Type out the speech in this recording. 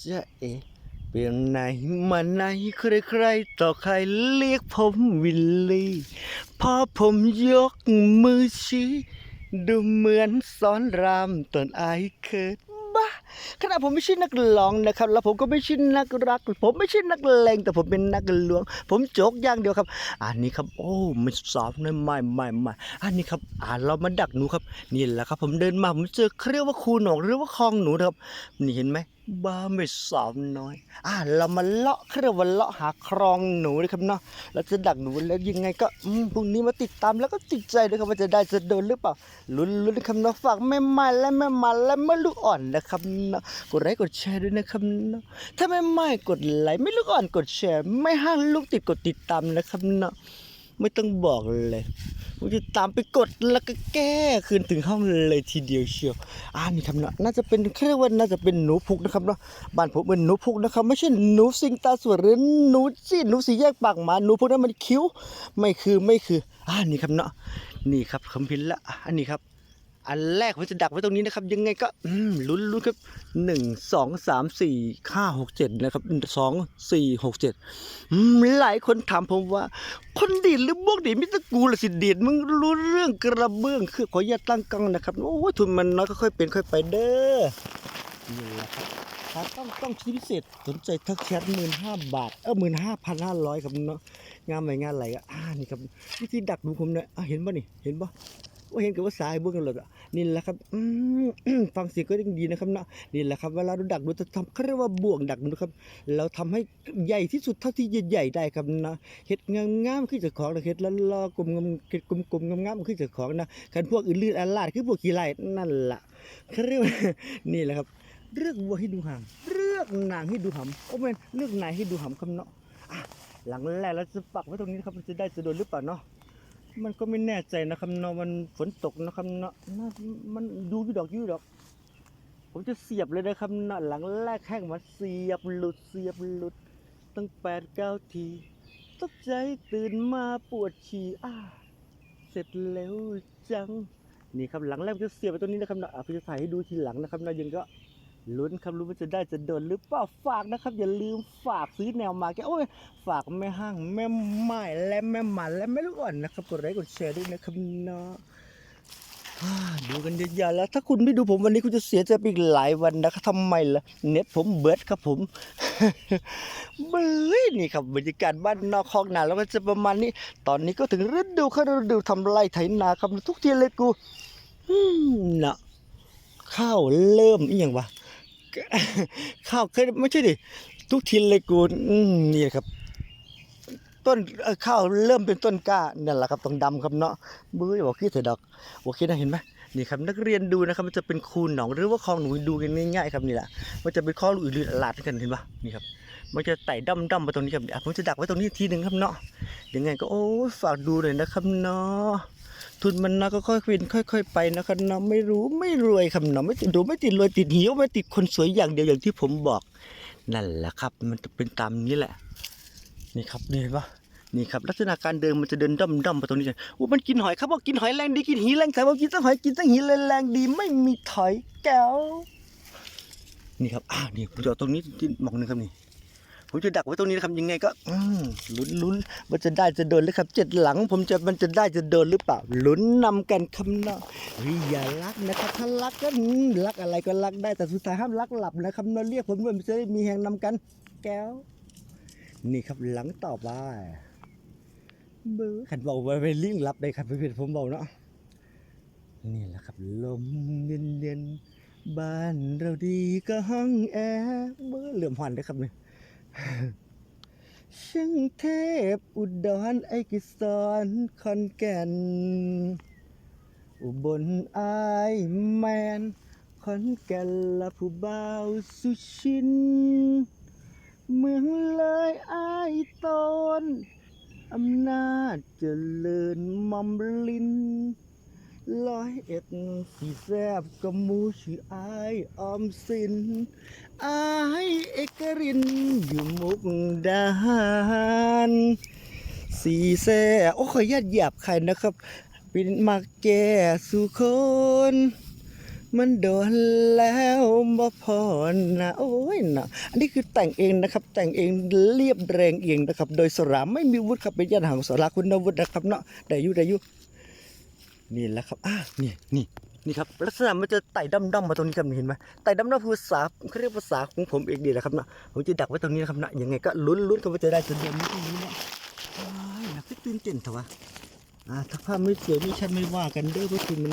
จะเอเป็นไหนมาไหนใครๆต่อใครเรียกผมวิลลี่พอผมยกมือชี้ดูเหมือนสอนรามตอนอายเคิดบ้าขณะผมไม่ใช่นักร้องนะครับ แล้วผมก็ไม่ใช่นักรัก ผมไม่ใช่นักเลงแต่ผมเป็นนักลวง ผมโจกอย่างเดียวครับ อันนี้ครับ โอ้ไม่สอบนะไม่ไม่ไม่อันนี้ครับ อ่าเรามาดักหนูครับ นี่แหละครับ ผมเดินมาผมเจอเขาเรียกว่าคูหนองหรือว่าคลองหนูนะครับ นี่เห็นไหม บ้าไม่สอบน้อย อ่าเรามาเลาะเขาเรียกว่าเลาะหาคลองหนูนะครับเนาะเราจะดักหนูแล้วยังไงก็พรุ่งนี้มาติดตามแล้วก็ติดใจด้วยครับว่าจะได้จะโดนหรือเปล่าลุ้นลุ้นะครับเนาะฝากแม่ไม้และแม่มันและแม่ลูกอ่อนนะครับเนาะกดไลค์กดแชร์ด้วยนะครับเนาะถ้าแม่ไม้กดไลค์ไม่ลูกอ่อนกดแชร์ ไม่ห้างลูกติดกดติดตามนะครับเนาะ ไม่ต้องบอกเลยผมจะตามไปกดแล้วก็แก้คืนถึงห้องเลยทีเดียวเชียวอ่านี่ครับเนาะน่าจะเป็นเขาเรียกว่าน่าจะเป็นหนูพุกนะครับเนาะบ้านผมเป็นหนูพุกนะครับ ไม่ใช่หนูสิงตาสวยหรือหนูจีหนูสีแยกปากหมาหนูพวกนั้นมันคิ้ว ไม่คือไม่คืออ่านี่ครับเนาะนี่ครับคำพินละอันนี้ครับ อันแรกผมจะดักไว้ตรงนี้นะครับ ยังไงก็ลุ้นลุ้นครับหนึ่งสองสามสี่ห้าหกเจ็ดนะครับสองสี่หกเจ็ดหลายคนถามผมว่า คนดีดหรือบวกดีดมิตรกูละสิดีดมึงรู้เรื่องกระเบื้องคือขออย่าตั้งกล้องนะครับโอ้ยทุนมันน้อยก็ค่อยเป็นค่อยไปเด้อนี่แหละครับถ้าต้องต้องชิ้นพิเศษสนใจทักแชทหมื่นห้าบาทเออหมื่นห้าพันห้าร้อยครับเนาะงานใหม่งานอะไรอะอ่านี่ครับวิธีดักดูผมเนี่ยเห็นป่ะนี่เห็นป่ะ ว่าเห็นกับว่าสายเบื้องกันเลยอะนี่แหละครับฟังเสียงก็ยังดีนะครับเนาะนี่แหละครับเวลาเราดักดูจะทำเขาเรียกว่าบ่วงดักดูครับ เราทำให้ใหญ่ที่สุดเท่าที่ใหญ่ได้ครับนะเห็ดงามงามๆขึ้นจากของนะเห็ดละลอกลมงามเห็ดกลมกลมงามงามๆขึ้นจากของนะคันพวกอื่นลื่นอันลาดคือพวกขี้ไล่นั่นแหละเขาเรียกว่านี่แหละครับเลือกวัวให้ดูห่างเลือกนางให้ดูหำโอ้แม่นเลือกนายให้ดูหำคำเนาะหลังแรกเราจะปักไว้ตรงนี้นะครับมันจะได้จะโดนหรือเปล่าเนาะ มันก็ไม่แน่ใจนะครับเนาะมันฝนตกนะครับเนาะน่ามันดูยู่ดอกยู่ดอก ผมจะเสียบเลยนะครับเนาะหลังแรกแห้งมาเสียบหลุดเสียบหลุด ตั้งแปดเก้าทีตกใจตื่นมาปวดฉี่อ้าเสร็จแล้วจัง นี่ครับหลังแรกผมจะเสียบไปตรงนี้นะครับเนาะอะผมจะถ่ายให้ดูทีหลังนะครับเนาะยังก็ ลุ้นครับรู้ว่าจะได้จะโดนหรือเปล่าฝากนะครับ อย่าลืมฝากซื้อแนวมาแกโอ้ยฝากแม่ห้างแม่ไม้และแม่หมันและแม่ลูกอ่อนนะครับกดไลค์กดแชร์ด้วยนะครับเนาะดูกันเยอะๆแล้ว ถ้าคุณไม่ดูผมวันนี้คุณจะเสียใจไปอีกหลายวันนะครับทำไมล่ะเน็ตผมเบิร์ดครับผมเบ้ยนี่ครับบรรยากาศบ้านนอกคอกนาแล้วก็จะประมาณนี้ ตอนนี้ก็ถึงฤดูเข้าฤดูทำไรไถนาครับทุกทีเลยกูอืมนะข้าวเริ่มอีหยังวะ ข้าวเคยไม่ใช่ดิ ทุกทีเลยกูนี่ครับ ต้นข้าวเริ่มเป็นต้นกล้านั่นแหละครับต้องดำครับเนาะบื้อบอกขี้เถอะดอกโอเคนะเห็นไหมนี่ครับนักเรียนดูนะครับมันจะเป็นคูหนองหรือว่าคลองหนูดูกันง่ายๆครับนี่แหละมันจะเป็นคลองอื่นๆลาดกันเห็นปะนี่ครับมันจะไต่ดั้มดั้มๆไปตรงนี้ครับผมจะดักไว้ตรงนี้ทีหนึ่งครับเนาะยังไงก็โอ้ฝากดูหน่อยนะครับเนาะ ทุนมันนะก็ค่อยๆเป็นค่อย ๆ ไปนะครับเนาะไม่รู้ไม่รวยครับเนาะไม่ติดดูไม่ติดรวยติดหิวไม่ติดคนสวยอย่างเดียวอย่างที่ผมบอก นั่นแหละครับ มันจะเป็นตามนี้แหละ นี่ครับนี่เห็นปะนี่ครับลักษณะการเดินมันจะเดินด้อมด้อมไปตรงนี้เลยโอ้มันกินหอยครับบอกกินหอยแรงดีกินหีแรงแต่ว่ากินตั้งหอยกินตั้งหีแรงดีไม่มีถอยแก้วนี่ครับอ่านี่ผมจะเอาตรงนี้ที่หมองหนึ่งครับนี่ ผมจะดักไว้ตรงนี้นะครับยังไงก็ลุ้นลุ้นมันจะได้จะโดนหรือครับเจ็ดหลัง ผมจะมันจะได้จะโดนหรือเปล่าลุ้นนำกันคำนาะเฮ้ยอย่ารักนะครับถ้ารักก็รักอะไรก็รักได้แต่สุดท้ายห้ามรักหลับนะครับเนาเรียกผมด้วยมันจะได้มีแหงนำกัน แก้ว นี่ครับหลังต่อไปบื้อขันบอกว่าไปลิงรับได้ครับเพื่อนผมบอกเนาะนี่แหละครับลมเย็นเย็นๆบ้านเราดีก็ห้องแอร์เบื้อเหลื่อมหันได้ครับเนี่ย ช่างเทพอุดรไอกิสอนคอนแก่น อุบลไอแมนคอนแก่นละผู้บ่าวสุชิน เมืองเลยไอายตนอำนาจเจริญมอมลิน ร้อยเอ็ดสีแซบกมูชื่ออายออมสินอายเอกรินอยู่มุกดาหารสีแซ่โอ้ขออนุญาตหยาบใครนะครับเป็นมาแก่สู่คนมันโดนแล้วบ่พอนะโอ้ยนะอันนี้คือแต่งเองนะครับ แต่งเองเรียบแรงเองนะครับ โดยสราไม่มีวุฒิครับเป็นญาติของสราคุณวุฒินะครับเนาะได้ยุได้ยุ นี่แหละครับอ่านี่นี่นี่ครับลักษณะมันจะไต่ดำๆมาตรงนี้ครับเห็นไหมไต่ดำๆคือภาษาเขาเรียกภาษาของผมเองดีแหละครับเนาะผมจะดักไว้ตรงนี้นะครับนาะยังไงก็ลุ้นๆกันว่าจะได้จนเดือนนี้ตรงนี้เนาะอ้ายนักตื่นเต้นเถอะวะอ่าถ้าภาพไม่สวยนี่ฉันไม่ว่ากันเด้อเพราะคือมัน